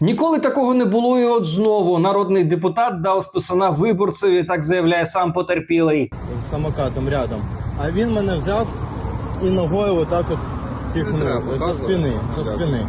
Ніколи такого не було, і от знову народний депутат дав стосуна виборцеві, так заявляє сам потерпілий. з самокатом рядом. А він мене взяв і ногою отак от піхнув треба спини. Зі спини.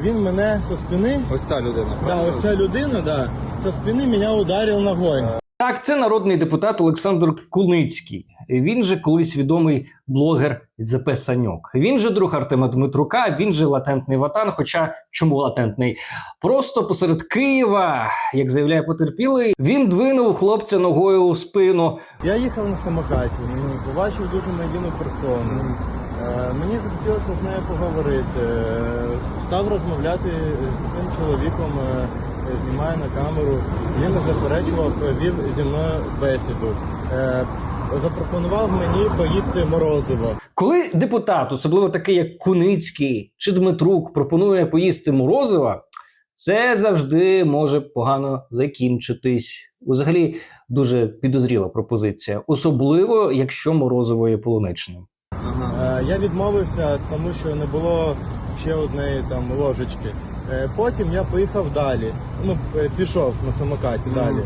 Він мене зі спини, Ось ця людина. да, ось ця людина, да, зі спини мене ударив ногою. Так, це народний депутат Олександр Куницький. Він же колись відомий блогер ЗП Саньок. Він же друг Артема Дмитрука, він же латентний ватан. Хоча чому латентний? Просто посеред Києва, як заявляє потерпілий, він двинув хлопця ногою у спину. Я їхав на самокаті, побачив дуже надійну персону. Е, мені захотілося з нею поговорити. Е, став розмовляти з цим чоловіком, е, знімаю на камеру. Він не заперечував, вів зі мною бесіду. Е, запропонував мені поїсти морозиво. Коли депутат, особливо такий як Куницький чи Дмитрук, пропонує поїсти морозива, це завжди може погано закінчитись. Взагалі дуже підозріла пропозиція, особливо якщо морозиво є полуничним. Ага. Е, Я відмовився, тому що не було ще однієї там ложечки. Е, Потім я поїхав далі. Ну, е, пішов на самокаті Мгм. далі,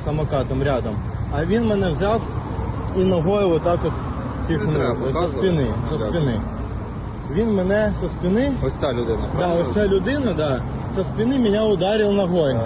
з самокатом рядом. А він мене взяв і ногою отак от піхнув треба спини. Дякую. спини. Він мене зі спини, Ось ця людина. да, ось ця людина, да, зі спини мене ударив ногою.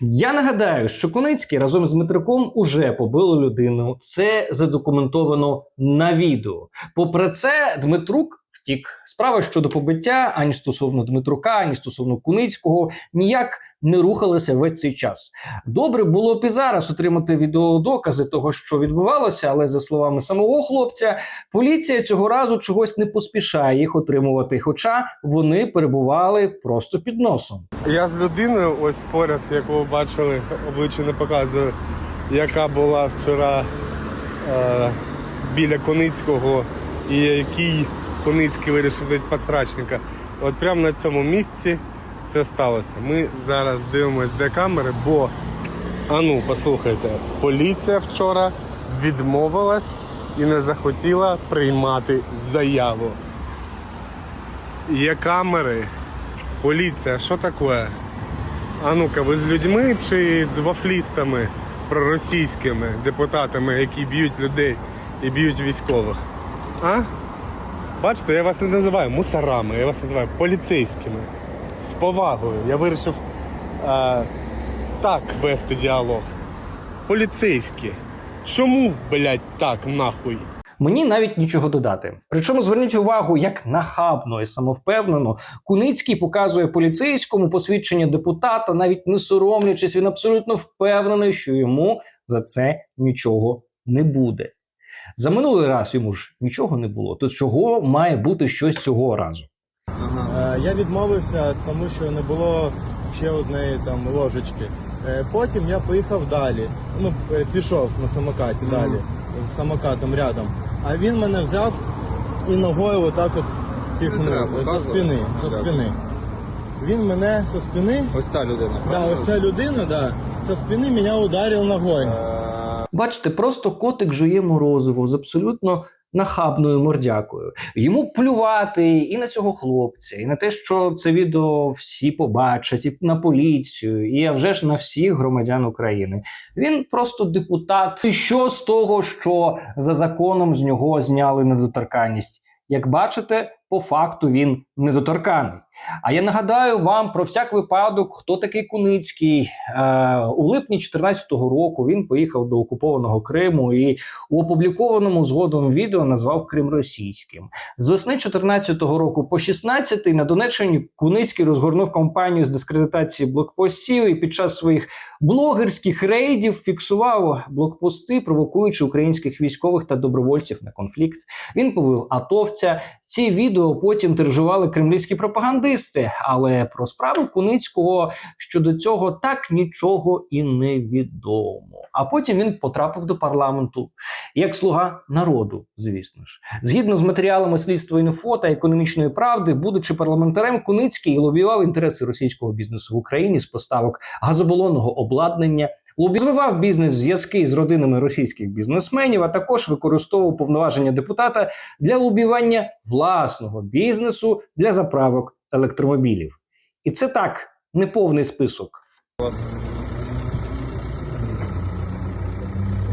Я нагадаю, що Куницький разом з Дмитруком уже побили людину. Це задокументовано на відео. Попри це, Дмитрук втік. Справа щодо побиття ані стосовно Дмитрука, ані стосовно Куницького ніяк не рухалися весь цей час. Добре було б і зараз отримати відеодокази того, що відбувалося, але за словами самого хлопця, поліція цього разу чогось не поспішає їх отримувати, хоча вони перебували просто під носом. Я з людиною, ось поряд, як ви бачили, обличчя не показую, яка була вчора е, біля Коницького, і який Коницький вирішив дати підсрачника. От прямо на цьому місці це сталося. Ми зараз дивимося де камери, бо а ну, послухайте, поліція вчора відмовилась і не захотіла приймати заяву. Є камери. Поліція, що таке? А ну-ка, ви з людьми чи з вафлістами проросійськими депутатами, які б'ють людей і б'ють військових? А? Бачите, я вас не називаю мусорами, я вас називаю поліцейськими. З повагою. Я вирішив е, так вести діалог. Поліцейські. Чому, блядь, так нахуй? Мені навіть нічого додати. Причому зверніть увагу, як нахабно і самовпевнено Куницький показує поліцейському посвідчення депутата, навіть не соромлячись, він абсолютно впевнений, що йому за це нічого не буде. За минулий раз йому ж нічого не було. То чого має бути щось цього разу? Е, Я відмовився, тому що не було ще однієї там ложечки. Е, Потім я поїхав далі. Ну, е, пішов на самокаті далі, з самокатом рядом. А він мене взяв і ногою отак от піхнув за спини. За спини. Він мене зі спини, Ось ця людина. да, ось ця людина, да, зі спини мене ударив ногою. Бачите, просто котик жує морозиво з абсолютно нахабною мордякою. Йому плювати і на цього хлопця, і на те, що це відео всі побачать, і на поліцію, і а вже ж на всіх громадян України. Він просто депутат. І що з того, що за законом з нього зняли недоторканність? Як бачите, по факту він недоторканий. А я нагадаю вам про всяк випадок, хто такий Куницький. Е, у липні 2014 року він поїхав до окупованого Криму і у опублікованому згодом відео назвав Крим російським. З весни 2014 року по 16 на Донеччині Куницький розгорнув кампанію з дискредитації блокпостів і під час своїх блогерських рейдів фіксував блокпости, провокуючи українських військових та добровольців на конфлікт. Він побив атовця. Ці відео потім тиражували кремлівські пропагандисти, але про справу Куницького щодо цього так нічого і не відомо. А потім він потрапив до парламенту як слуга народу, звісно ж. Згідно з матеріалами слідства інфо та економічної правди, будучи парламентарем, Куницький лобіював інтереси російського бізнесу в Україні з поставок газоболонного обладнання. Розвивав бізнес зв'язки з родинами російських бізнесменів, а також використовував повноваження депутата для лобіювання власного бізнесу для заправок електромобілів. І це так, неповний список.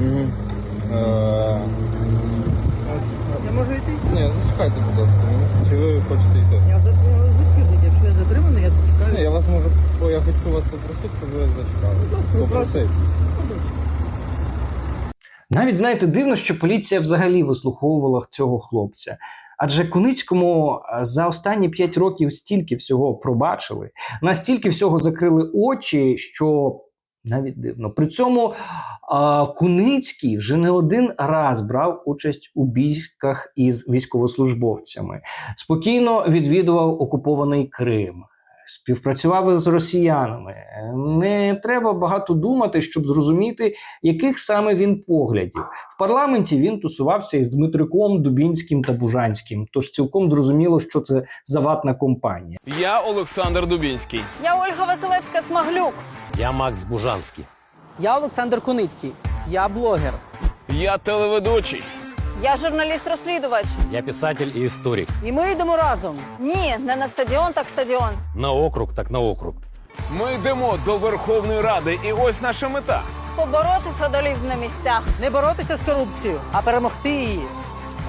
Угу. Я можу йти? Ні, зачекайте, будь ласка. Чи ви хочете йти? Я за- скажіть, якщо я затриманий, я Ні, чекаю. я вас можу, бо я хочу вас попросити, щоб ви зачекали. Попросити. Навіть знаєте, дивно, що поліція взагалі вислуховувала цього хлопця. Адже Куницькому е, за останні 5 років стільки всього пробачили, настільки всього закрили очі, що навіть дивно. При цьому а, Куницький вже не один раз брав участь у бійках із військовослужбовцями, спокійно відвідував окупований Крим. Співпрацював з росіянами. Не треба багато думати, щоб зрозуміти, яких саме він поглядів. В парламенті він тусувався із Дмитриком Дубінським та Бужанським, тож цілком зрозуміло, що це заватна компанія. Я Олександр Дубінський. Я Ольга Василевська Смаглюк. Я Макс Бужанський. Я Олександр Куницький, я блогер. Я телеведучий. Я журналіст-розслідувач. Я писатель і історик. І ми йдемо разом. Ні, не на стадіон, так стадіон. На округ, так на округ. Ми йдемо до Верховної Ради, і ось наша мета. Побороти феодалізм на місцях. Не боротися з корупцією, а перемогти її.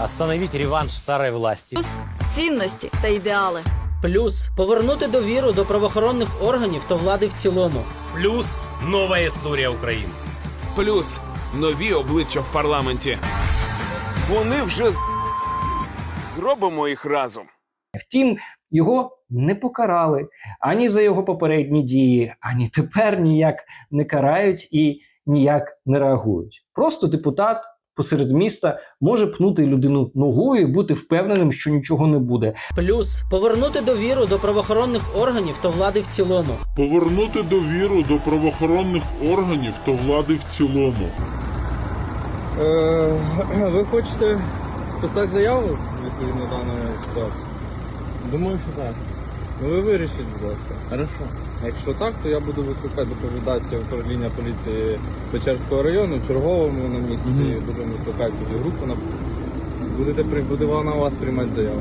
Остановить реванш старої власті. Плюс Цінності та ідеали. Плюс повернути довіру до правоохоронних органів та влади в цілому. Плюс нова історія України. Плюс нові обличчя в парламенті. Вони вже з- зробимо їх разом. Втім, його не покарали ані за його попередні дії, ані тепер ніяк не карають і ніяк не реагують. Просто депутат посеред міста може пнути людину ногою і бути впевненим, що нічого не буде. Плюс повернути довіру до правоохоронних органів та влади в цілому. повернути довіру до правоохоронних органів та влади в цілому. Е, ви хочете писати заяву відповідно даної ситуації? Думаю, що так. Ну ви вирішіть, будь ласка. Хорошо. Якщо так, то я буду викликати доповідати управління поліції Печерського району, черговому на місці, будемо викликати тоді групу. На... Будете, при- буде вона у вас приймати заяву.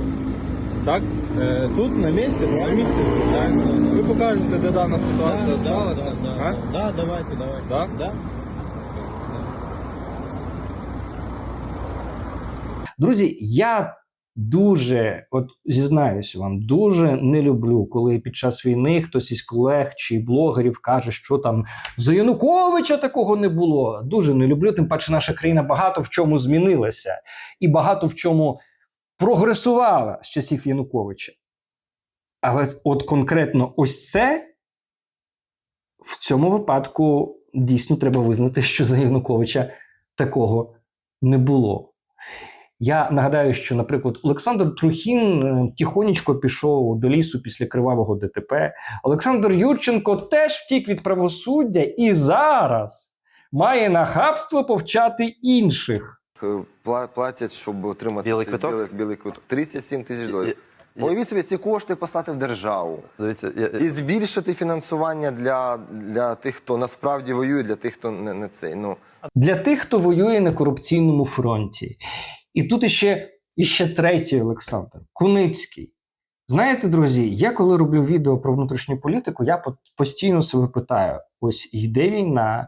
Так? Е, тут на місці, На правильно? місці, звичайно. Ви покажете, де дана ситуація да, сталася. да, А? да, да, давайте, давайте. Да? Да? Друзі, я дуже, от зізнаюся вам, дуже не люблю, коли під час війни хтось із колег чи блогерів каже, що там за Януковича такого не було. Дуже не люблю. Тим паче, наша країна багато в чому змінилася і багато в чому прогресувала з часів Януковича. Але от конкретно ось це в цьому випадку дійсно треба визнати, що за Януковича такого не було. Я нагадаю, що, наприклад, Олександр Трухін е, тихонечко пішов до лісу після кривавого ДТП. Олександр Юрченко теж втік від правосуддя і зараз має нахабство повчати інших. Е, пла- платять, щоб отримати Білий цей квиток? білий, білий квиток. 37 тисяч доларів. Я- Уявіть собі, ці кошти послати в державу Дивіться, я, і збільшити фінансування для, для тих, хто насправді воює, для тих, хто не, не цей. Ну Для тих, хто воює на корупційному фронті. І тут іще, іще третій Олександр Куницький. Знаєте, друзі, я коли роблю відео про внутрішню політику, я постійно себе питаю: ось йде війна,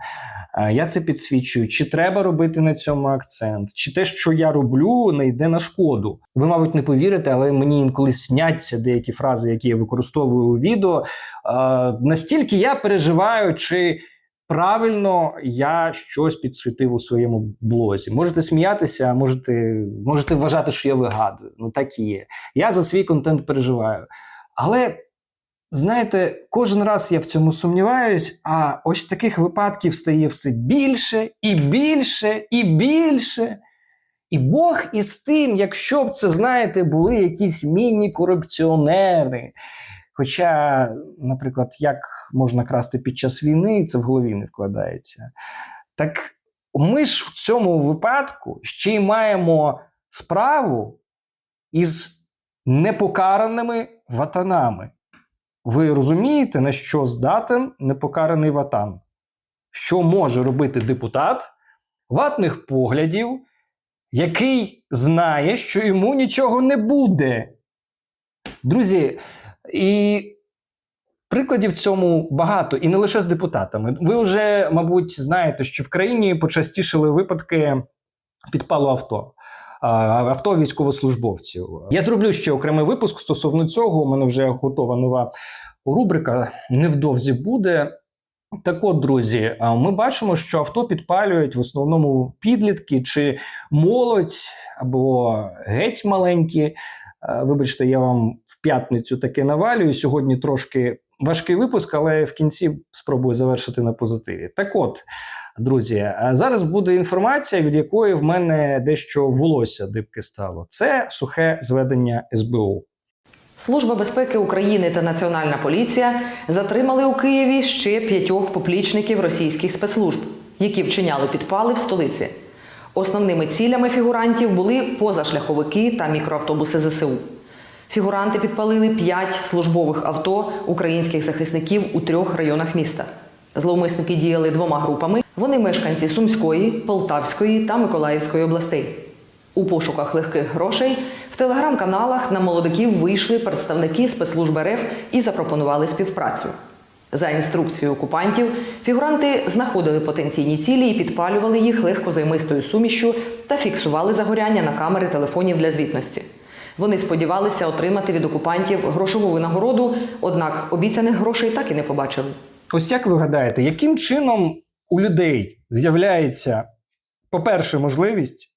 я це підсвічую, чи треба робити на цьому акцент, чи те, що я роблю, не йде на шкоду. Ви, мабуть, не повірите, але мені інколи сняться деякі фрази, які я використовую у відео. Настільки я переживаю, чи правильно я щось підсвітив у своєму блозі. Можете сміятися, можете, можете вважати, що я вигадую. Ну так і є. Я за свій контент переживаю. Але знаєте, кожен раз я в цьому сумніваюсь, а ось таких випадків стає все більше і більше і більше. І Бог із тим, якщо б це, знаєте, були якісь міні-корупціонери. Хоча, наприклад, як можна красти під час війни, це в голові не вкладається. Так ми ж в цьому випадку ще й маємо справу із непокараними ватанами. Ви розумієте, на що здатен непокараний ватан? Що може робити депутат ватних поглядів, який знає, що йому нічого не буде? Друзі, і Прикладів цьому багато, і не лише з депутатами. Ви вже, мабуть, знаєте, що в країні почастішили випадки підпалу авто. Авто військовослужбовців. Я зроблю ще окремий випуск стосовно цього. У мене вже готова нова рубрика. Невдовзі буде. Так от, друзі, ми бачимо, що авто підпалюють в основному підлітки чи молодь або геть маленькі. Е, Вибачте, я вам в п'ятницю таке навалюю. Сьогодні трошки важкий випуск, але в кінці спробую завершити на позитиві. Так от, друзі, а зараз буде інформація, від якої в мене дещо волосся дибки стало. Це сухе зведення СБУ. Служба безпеки України та Національна поліція затримали у Києві ще п'ятьох поплічників російських спецслужб, які вчиняли підпали в столиці. Основними цілями фігурантів були позашляховики та мікроавтобуси ЗСУ. Фігуранти підпалили п'ять службових авто українських захисників у трьох районах міста. Зловмисники діяли двома групами. Вони мешканці Сумської, Полтавської та Миколаївської областей. У пошуках легких грошей в телеграм-каналах на молодиків вийшли представники спецслужб РФ і запропонували співпрацю. За інструкцією окупантів, фігуранти знаходили потенційні цілі і підпалювали їх легкозаймистою сумішшю та фіксували загоряння на камери телефонів для звітності. Вони сподівалися отримати від окупантів грошову винагороду, однак обіцяних грошей так і не побачили. Ось як ви гадаєте, яким чином у людей з'являється, по-перше, можливість,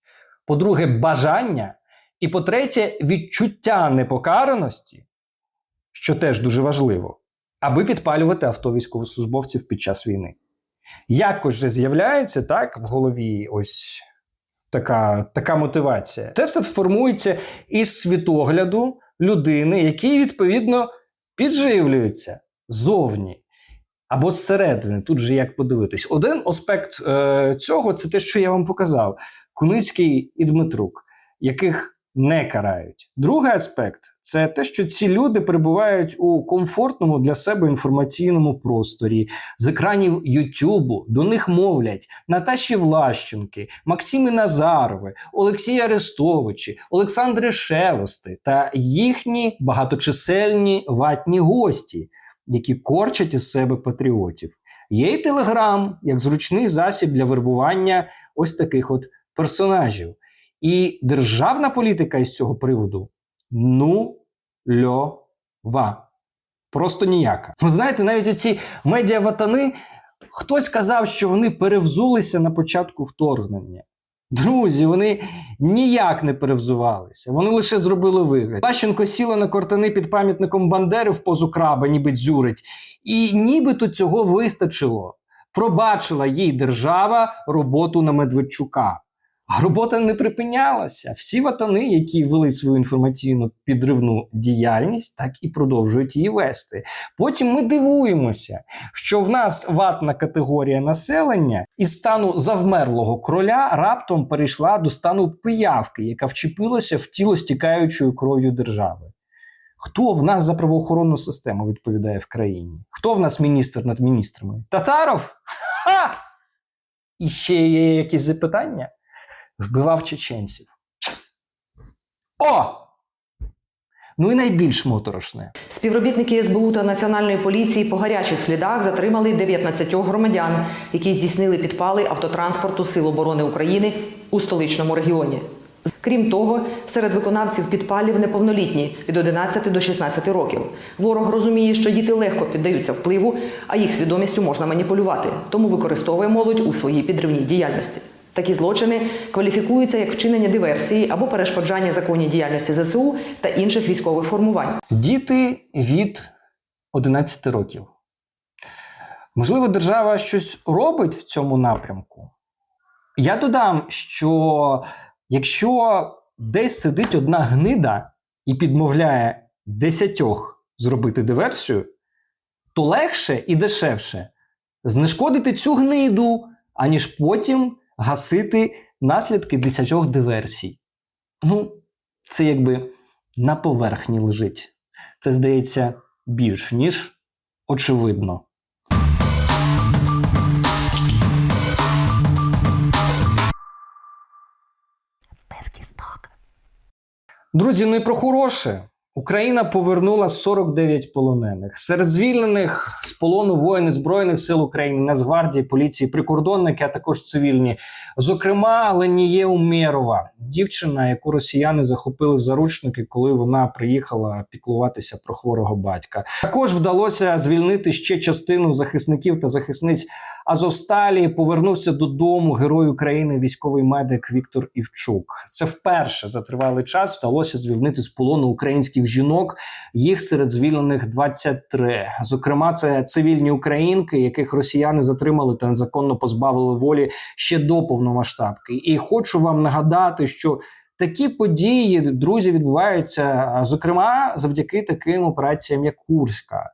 по-друге, бажання, і по-третє, відчуття непокараності, що теж дуже важливо, аби підпалювати авто військовослужбовців під час війни. Якось же з'являється так в голові ось така, така мотивація. Це все формується із світогляду людини, який відповідно підживлюється зовні або зсередини. Тут же як подивитись. Один аспект е, цього це те, що я вам показав: Куницький і Дмитрук, яких не карають. Другий аспект це те, що ці люди перебувають у комфортному для себе інформаційному просторі з екранів Ютубу. До них мовлять Наташі Влащенки, Максими Назарови, Олексія Арестовичі, Олександри Шелости та їхні багаточисельні ватні гості, які корчать із себе патріотів. Є й телеграм як зручний засіб для вербування ось таких от персонажів. І державна політика із цього приводу нульова. Просто ніяка. Ви знаєте, навіть оці медіаватани, хтось казав, що вони перевзулися на початку вторгнення. Друзі, вони ніяк не перевзувалися. Вони лише зробили вигляд. Лащенко сіла на кортани під пам'ятником Бандери в позу краба, ніби дзюрить. І нібито цього вистачило. Пробачила їй держава роботу на Медведчука. А робота не припинялася. Всі ватани, які вели свою інформаційну підривну діяльність, так і продовжують її вести. Потім ми дивуємося, що в нас ватна категорія населення із стану завмерлого кроля раптом перейшла до стану пиявки, яка вчепилася в тіло стікаючою кров'ю держави. Хто в нас за правоохоронну систему відповідає в країні? Хто в нас міністр над міністрами? Татаров? Ха! І ще є якісь запитання? Вбивав чеченців. О! Ну і найбільш моторошне. Співробітники СБУ та Національної поліції по гарячих слідах затримали 19 громадян, які здійснили підпали автотранспорту Сил оборони України у столичному регіоні. Крім того, серед виконавців підпалів неповнолітні від 11 до 16 років. Ворог розуміє, що діти легко піддаються впливу, а їх свідомістю можна маніпулювати, тому використовує молодь у своїй підривній діяльності. Такі злочини кваліфікуються як вчинення диверсії або перешкоджання законній діяльності ЗСУ та інших військових формувань. Діти від 11 років. Можливо, держава щось робить в цьому напрямку. Я додам, що якщо десь сидить одна гнида і підмовляє десятьох зробити диверсію, то легше і дешевше знешкодити цю гниду, аніж потім гасити наслідки десятьох диверсій. Ну, це якби на поверхні лежить. Це здається більш ніж очевидно. Друзі, ну і про хороше. Україна повернула 49 полонених. Серед звільнених з полону воїни Збройних сил України, Нацгвардії, поліції, прикордонники, а також цивільні. Зокрема, Леніє Умєрова, дівчина, яку росіяни захопили в заручники, коли вона приїхала піклуватися про хворого батька. Також вдалося звільнити ще частину захисників та захисниць Азовсталі. Повернувся додому герой України, військовий медик Віктор Івчук. Це вперше за тривалий час вдалося звільнити з полону українських жінок. Їх серед звільнених 23. Зокрема, це цивільні українки, яких росіяни затримали та незаконно позбавили волі ще до повномасштабки. І хочу вам нагадати, що такі події, друзі, відбуваються, зокрема, завдяки таким операціям, як Курська.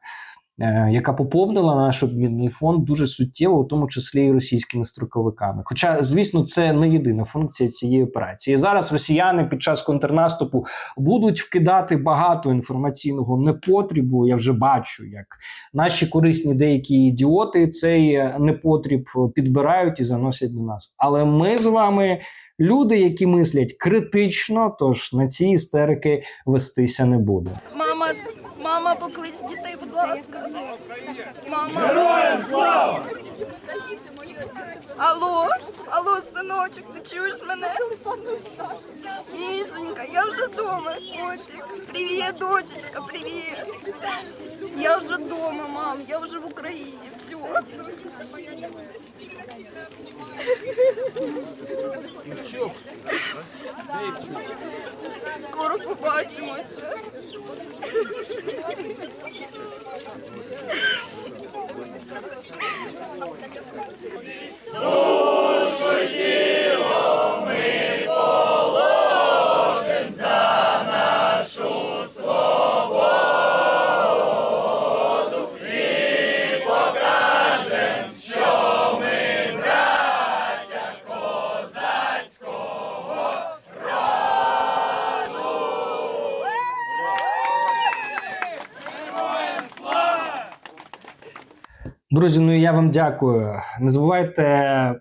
Е, Яка поповнила наш обмінний фонд дуже суттєво, у тому числі і російськими строковиками. Хоча, звісно, це не єдина функція цієї операції. Зараз росіяни під час контрнаступу будуть вкидати багато інформаційного непотрібу. Я вже бачу, як наші корисні деякі ідіоти цей е, непотріб підбирають і заносять до нас. Але ми з вами люди, які мислять критично, тож на ці істерики вестися не буде. Мама, поклич дітей, будь ласка. Мама. Героям слава! Алло, алло, синочок, ти чуєш мене? Мішенька, я вже вдома, котик. Привіт, дочечка, привіт. Я вже вдома, мам, я вже в Україні, все. Скоро побачимося. Друзі, ну я вам дякую. Не забувайте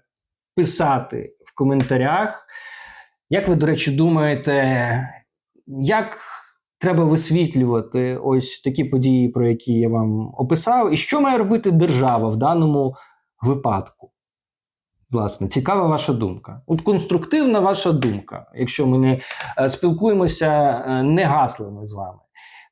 писати в коментарях. Як ви, до речі, думаєте, як треба висвітлювати ось такі події, про які я вам описав, і що має робити держава в даному випадку? Власне, цікава ваша думка. От конструктивна ваша думка, якщо ми не е, спілкуємося е, не гаслами з вами.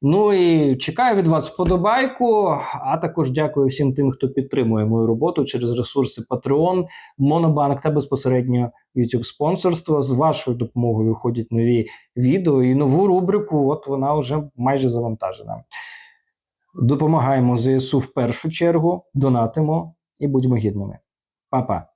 Ну і чекаю від вас вподобайку, а також дякую всім тим, хто підтримує мою роботу через ресурси Patreon, Монобанк та безпосередньо YouTube спонсорство. З вашою допомогою виходять нові відео і нову рубрику. От вона вже майже завантажена. Допомагаємо ЗСУ в першу чергу, донатимо і будьмо гідними. Па-па!